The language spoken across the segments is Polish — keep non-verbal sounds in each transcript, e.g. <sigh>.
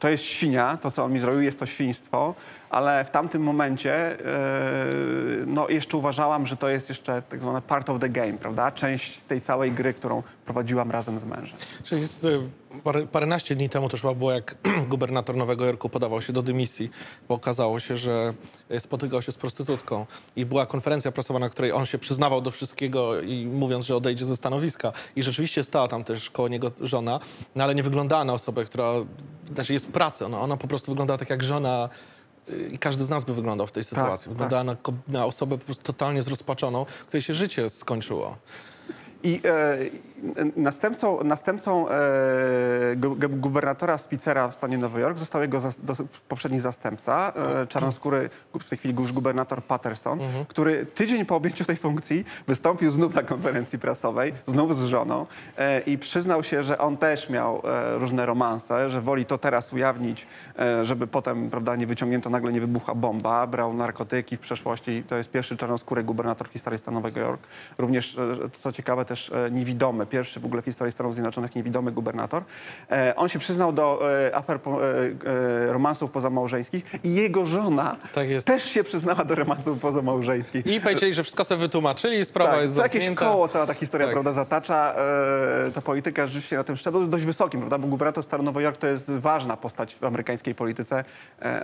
to jest świnia, to co on mi zrobił, jest to świństwo, ale w tamtym momencie e, no, jeszcze uważałam, że to jest jeszcze tak zwane part of the game, prawda? Część tej całej gry, którą prowadziłam razem z mężem. Czyli jest, y, parę, paręnaście dni temu to chyba było, jak <clears throat> gubernator Nowego Jorku podawał się do dymisji, bo okazało się, że y, spotykał się z prostytutką i była konferencja prasowa, na której on się przyznawał do wszystkiego i mówiąc, że odejdzie ze stanowiska. I rzeczywiście stała tam też koło niego żona, no ale nie wyglądała na osobę, która znaczy jest w pracy. Ona, ona po prostu wyglądała tak jak żona y, i każdy z nas by wyglądał w tej sytuacji. tak. Wyglądała na, ko- na osobę po prostu totalnie zrozpaczoną, której się życie skończyło. I e, następcą, następcą e, gu, gu- gubernatora Spicera w stanie Nowy Jork został jego zas, do, poprzedni zastępca, e, czarnoskóry, w tej chwili już gubernator Patterson, który tydzień po objęciu tej funkcji wystąpił znów na konferencji prasowej, znów z żoną e, i przyznał się, że on też miał e, różne romanse, że woli to teraz ujawnić, e, żeby potem, prawda, nie wyciągnięto, nagle nie wybuchła bomba, brał narkotyki w przeszłości, to jest pierwszy czarnoskóry gubernator w historii stanu Nowego Jork. Również, e, co ciekawe, też e, niewidomy, pierwszy w ogóle w historii Stanów Zjednoczonych niewidomy gubernator. E, On się przyznał do e, afer po- romansów pozamałżeńskich i jego żona Tak jest. też się przyznała do romansów pozamałżeńskich. I powiedzieli, że wszystko sobie wytłumaczyli, sprawa Tak, jest co jakieś zamknięta. koło cała ta historia Tak. prawda, zatacza. Ta polityka rzeczywiście na tym szczeblu dość wysokim, prawda? Bo gubernator stanu Nowy Jork to jest ważna postać w amerykańskiej polityce.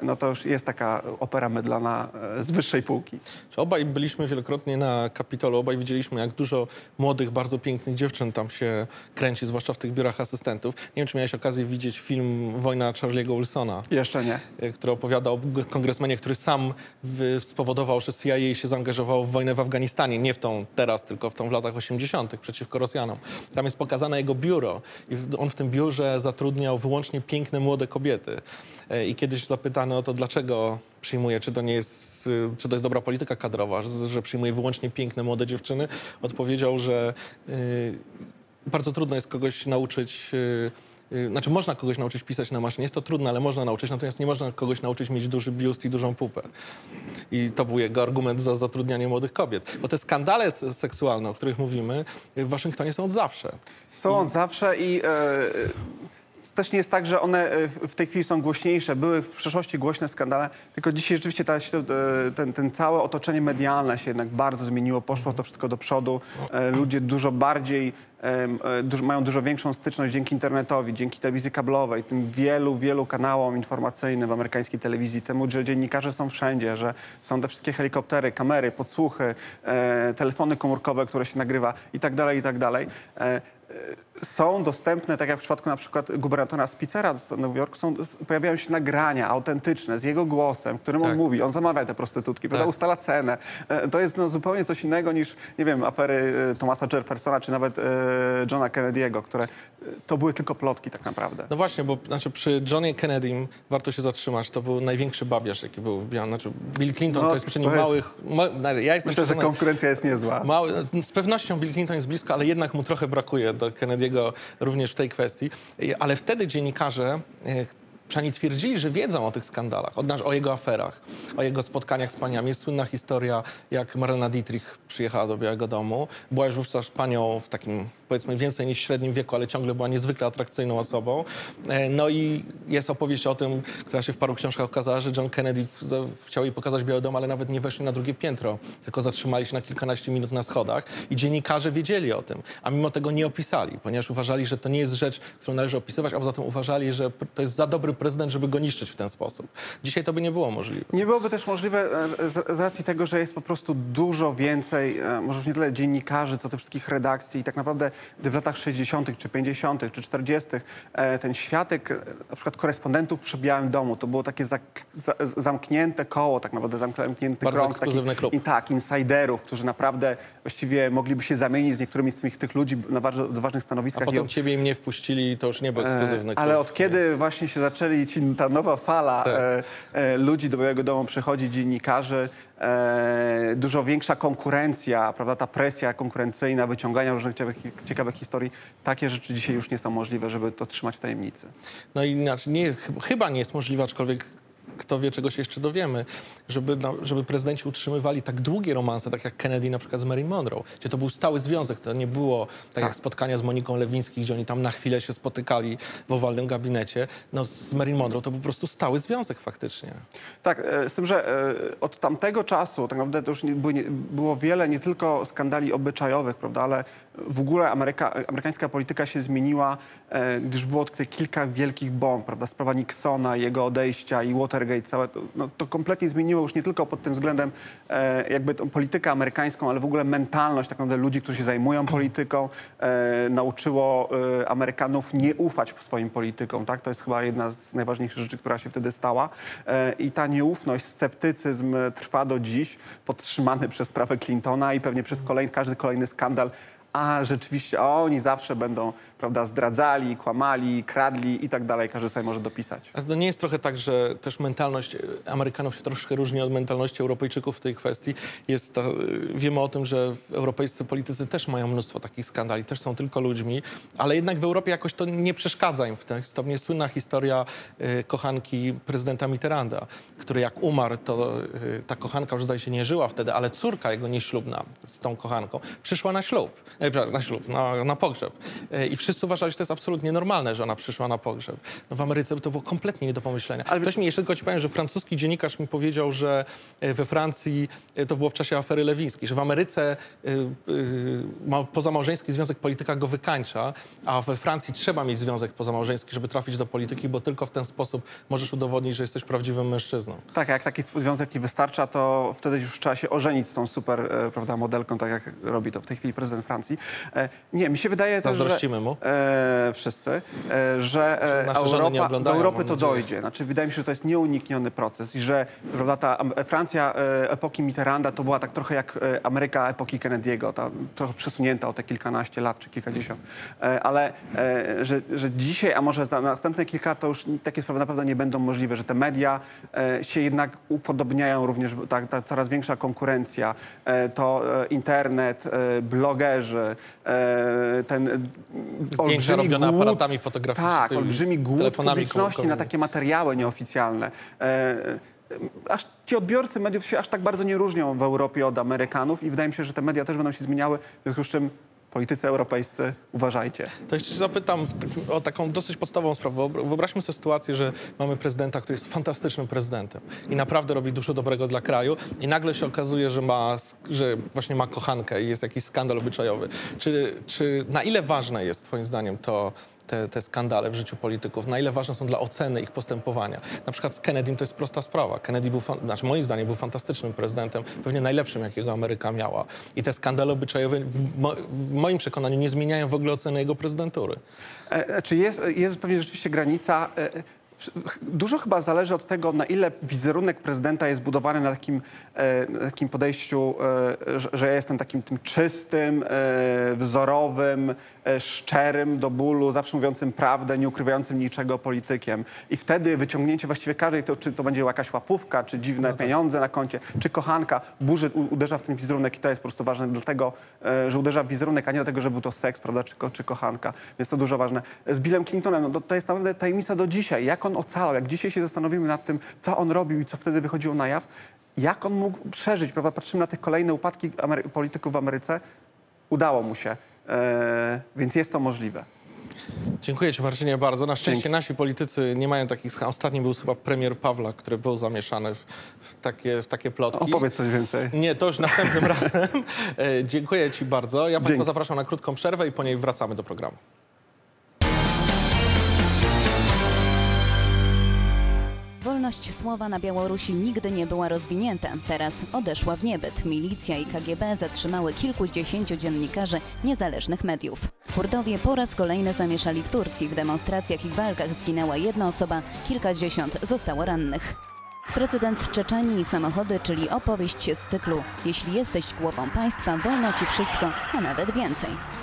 No to już jest taka opera mydlana z wyższej półki. Obaj byliśmy wielokrotnie na Kapitolu, obaj widzieliśmy, jak dużo młodych, bardzo pięknych dziewczyn tam się kręci, zwłaszcza w tych biurach asystentów. Nie wiem, czy miałeś okazję widzieć film Wojna Charlie'ego Wilsona, Jeszcze nie. e, który opowiada o kongresmenie, który sam spowodował, że CIA się zaangażowało w wojnę w Afganistanie. Nie w tą teraz, tylko w tą w latach 80. przeciwko Rosjanom. Tam jest pokazane jego biuro i on w tym biurze zatrudniał wyłącznie piękne, młode kobiety. E, I kiedyś zapytano o to, dlaczego przyjmuje, czy to nie jest, y, czy to jest dobra polityka kadrowa, że, przyjmuje wyłącznie piękne, młode dziewczyny, odpowiedział, że y, bardzo trudno jest kogoś nauczyć y, y, znaczy można kogoś nauczyć pisać na maszynie, jest to trudne, ale można nauczyć, natomiast nie można kogoś nauczyć mieć duży biust i dużą pupę. I to był jego argument za zatrudnianie młodych kobiet. Bo te skandale seksualne, o których mówimy, w Waszyngtonie są od zawsze. Są od zawsze i e, też nie jest tak, że one e, w tej chwili są głośniejsze. Były w przeszłości głośne skandale, tylko dzisiaj rzeczywiście ta, e, ten, ten całe otoczenie medialne się jednak bardzo zmieniło. Poszło to wszystko do przodu. E, Ludzie dużo bardziej dużo, mają dużo większą styczność dzięki internetowi, dzięki telewizji kablowej, tym wielu, wielu kanałom informacyjnym w amerykańskiej telewizji, temu, że dziennikarze są wszędzie, że są te wszystkie helikoptery, kamery, podsłuchy, e, telefony komórkowe, które się nagrywa i tak dalej, i tak dalej. E, e, są dostępne, tak jak w przypadku na przykład gubernatora Spicera z Nowy Jork, są, pojawiają się nagrania autentyczne z jego głosem, w którym on Tak. mówi, on zamawia te prostytutki, Tak. ustala cenę. E, To jest no, zupełnie coś innego niż, nie wiem, afery e, Thomasa Jeffersona czy nawet e, Johna Kennedy'ego, które e, to były tylko plotki tak naprawdę. No właśnie, bo znaczy, przy Johnie Kennedym warto się zatrzymać. To był największy babiarz, jaki był w Białym. Znaczy, Bill Clinton No, to jest przy nim jest- małych... Ma, no, ja jestem Myślę, że konkurencja jest niezła. Mały, z pewnością Bill Clinton jest blisko, ale jednak mu trochę brakuje do Kennedy'ego również w tej kwestii. Ale wtedy dziennikarze e, przynajmniej twierdzili, że wiedzą o tych skandalach, o, nasz- o jego aferach, o jego spotkaniach z paniami. Jest słynna historia, jak Marlena Dietrich przyjechała do Białego Domu. Była już wówczas panią w takim, powiedzmy, więcej niż średnim wieku, ale ciągle była niezwykle atrakcyjną osobą. E, No i jest opowieść o tym, która się w paru książkach okazała, że John Kennedy chciał jej pokazać Biały Dom, ale nawet nie weszli na drugie piętro, tylko zatrzymali się na kilkanaście minut na schodach i dziennikarze wiedzieli o tym, a mimo tego nie opisali, ponieważ uważali, że to nie jest rzecz, którą należy opisywać, a poza tym uważali, że to jest za dobry prezydent, żeby go niszczyć w ten sposób. Dzisiaj to by nie było możliwe. Nie byłoby też możliwe e, z, z racji tego, że jest po prostu dużo więcej, e, może już nie tyle dziennikarzy, co tych wszystkich redakcji. I tak naprawdę gdy w latach 60., czy 50., czy 40. e, ten światek e, na przykład korespondentów przy Białym Domu, to było takie za, z- zamknięte koło, tak naprawdę zamknięty Bardzo krąg. ekskluzywny klub. I tak, insiderów, którzy naprawdę właściwie mogliby się zamienić z niektórymi z tych, tych ludzi na ważnych A stanowiskach. i potem ciebie i mnie wpuścili i to już nie był ekskluzywny E, Ale klub. od kiedy właśnie się zaczęli ci, ta nowa fala Tak. e, e, ludzi do Białego Domu przychodzi, dziennikarzy, e, dużo większa konkurencja, prawda, ta presja konkurencyjna, wyciągania różnych ciekawych, ciekawych historii, takie rzeczy dzisiaj już nie są możliwe, żeby to trzymać w tajemnicy. No i nie, ch- chyba nie jest możliwe, aczkolwiek kto wie, czego się jeszcze dowiemy, żeby, żeby prezydenci utrzymywali tak długie romanse, tak jak Kennedy na przykład z Mary Monroe, gdzie to był stały związek, to nie było tak, Tak. jak spotkania z Moniką Lewińską, gdzie oni tam na chwilę się spotykali w owalnym gabinecie. No z Mary Monroe to po prostu stały związek faktycznie. Tak, e, z tym, że e, od tamtego czasu tak naprawdę to już było, nie, było wiele nie tylko skandali obyczajowych, prawda, ale w ogóle Ameryka, amerykańska polityka się zmieniła, e, gdyż było tutaj kilka wielkich bomb, prawda, sprawa Nixona, jego odejścia i Watergate, całe to, no, to kompletnie zmieniło już nie tylko pod tym względem e, jakby tą politykę amerykańską, ale w ogóle mentalność tak naprawdę ludzi, którzy się zajmują <clears throat> polityką, e, nauczyło Amerykanów nie ufać swoim politykom, tak, to jest chyba jedna z najważniejszych rzeczy, która się wtedy stała i ta nieufność, sceptycyzm trwa do dziś, podtrzymany przez sprawę Clintona i pewnie przez kolejny, każdy kolejny skandal. A rzeczywiście, a oni zawsze będą, prawda, zdradzali, kłamali, kradli i tak dalej. Każdy sobie może dopisać. A to nie jest trochę tak, że też mentalność e, Amerykanów się troszkę różni od mentalności Europejczyków w tej kwestii. Jest e, wiemy o tym, że europejscy politycy też mają mnóstwo takich skandali, też są tylko ludźmi, ale jednak w Europie jakoś to nie przeszkadza im w tym. To mnie słynna historia e, kochanki prezydenta Mitterranda, który jak umarł, to ta kochanka już zdaje się nie żyła wtedy, ale córka jego nieślubna z tą kochanką przyszła na ślub, na ślub, na, na pogrzeb. I wszyscy uważali, że to jest absolutnie normalne, że ona przyszła na pogrzeb. No w Ameryce to było kompletnie nie do pomyślenia. Ale- Ktoś mi jeszcze tylko ci powiem, że francuski dziennikarz mi powiedział, że e, we Francji, e, to było w czasie afery Lewińskiej, że w Ameryce e, ma- pozamałżeński związek polityka go wykańcza, a we Francji trzeba mieć związek pozamałżeński, żeby trafić do polityki, bo tylko w ten sposób możesz udowodnić, że jesteś prawdziwym mężczyzną. Tak, jak taki związek nie wystarcza, to wtedy już trzeba się ożenić z tą super prawda, modelką, tak jak robi to w tej chwili prezydent Francji. E, nie, mi się wydaje też, że... Zazdrościmy mu. E, wszyscy, e, że e, Europa, do Europy to nadzieję. dojdzie. Znaczy, wydaje mi się, że to jest nieunikniony proces i że prawda, ta Francja e, epoki Mitterranda to była tak trochę jak e, Ameryka epoki Kennedy'ego, ta, trochę przesunięta o te kilkanaście lat czy kilkadziesiąt. Ale że, że dzisiaj, a może za następne kilka, to już takie sprawy naprawdę nie będą możliwe, że te media się jednak upodobniają również, ta, ta coraz większa konkurencja, to internet, blogerzy, e, ten e, olbrzymi robione głód, aparatami fotograficznymi, Tak, olbrzymi głód publiczności na takie materiały nieoficjalne. E, aż ci odbiorcy mediów się aż tak bardzo nie różnią w Europie od Amerykanów i wydaje mi się, że te media też będą się zmieniały, w związku z czym politycy europejscy, uważajcie. To jeszcze zapytam o taką dosyć podstawową sprawę. Wyobra- Wyobraźmy sobie sytuację, że mamy prezydenta, który jest fantastycznym prezydentem i naprawdę robi dużo dobrego dla kraju i nagle się okazuje, że, ma, że właśnie ma kochankę i jest jakiś skandal obyczajowy. Czy, czy na ile ważne jest twoim zdaniem to, te, te skandale w życiu polityków, na ile ważne są dla oceny ich postępowania. Na przykład z Kennedym to jest prosta sprawa. Kennedy był, znaczy moim zdaniem, był fantastycznym prezydentem, pewnie najlepszym, jakiego Ameryka miała. I te skandale obyczajowe w, w moim przekonaniu nie zmieniają w ogóle oceny jego prezydentury. E, Znaczy jest, jest pewnie rzeczywiście granica. e, e, Dużo chyba zależy od tego, na ile wizerunek prezydenta jest budowany na takim, e, na takim podejściu, e, że- ja jestem takim tym czystym, e, wzorowym, szczerym do bólu, zawsze mówiącym prawdę, nie ukrywającym niczego politykiem. I wtedy wyciągnięcie właściwie każdej, to, czy to będzie jakaś łapówka, czy dziwne pieniądze na koncie, czy kochanka, burzy, uderza w ten wizerunek i to jest po prostu ważne dlatego, że uderza w wizerunek, a nie dlatego, że był to seks, prawda, czy, czy kochanka. Więc to dużo ważne. Z Billem Clintonem, no to, to jest naprawdę tajemnica do dzisiaj. Jak on ocalał, jak dzisiaj się zastanowimy nad tym, co on robił i co wtedy wychodziło na jaw, jak on mógł przeżyć, prawda? Patrzymy na te kolejne upadki Amery- polityków w Ameryce. Udało mu się, e, więc jest to możliwe. Dziękuję Ci Marcinie bardzo. Na szczęście Dzięki. nasi politycy nie mają takich. Ostatni był chyba premier Pawła, który był zamieszany w, w, takie, w takie plotki. Opowiedz coś więcej. Nie, to już następnym <laughs> razem. E, dziękuję Ci bardzo. Ja Państwa zapraszam na krótką przerwę i po niej wracamy do programu. Wolność słowa na Białorusi nigdy nie była rozwinięta. Teraz odeszła w niebyt. Milicja i KGB zatrzymały kilkudziesięciu dziennikarzy niezależnych mediów. Kurdowie po raz kolejny zamieszali w Turcji. W demonstracjach i walkach zginęła jedna osoba, kilkadziesiąt zostało rannych. Prezydent Czeczeni i samochody, czyli opowieść z cyklu Jeśli jesteś głową państwa, wolno ci wszystko, a nawet więcej.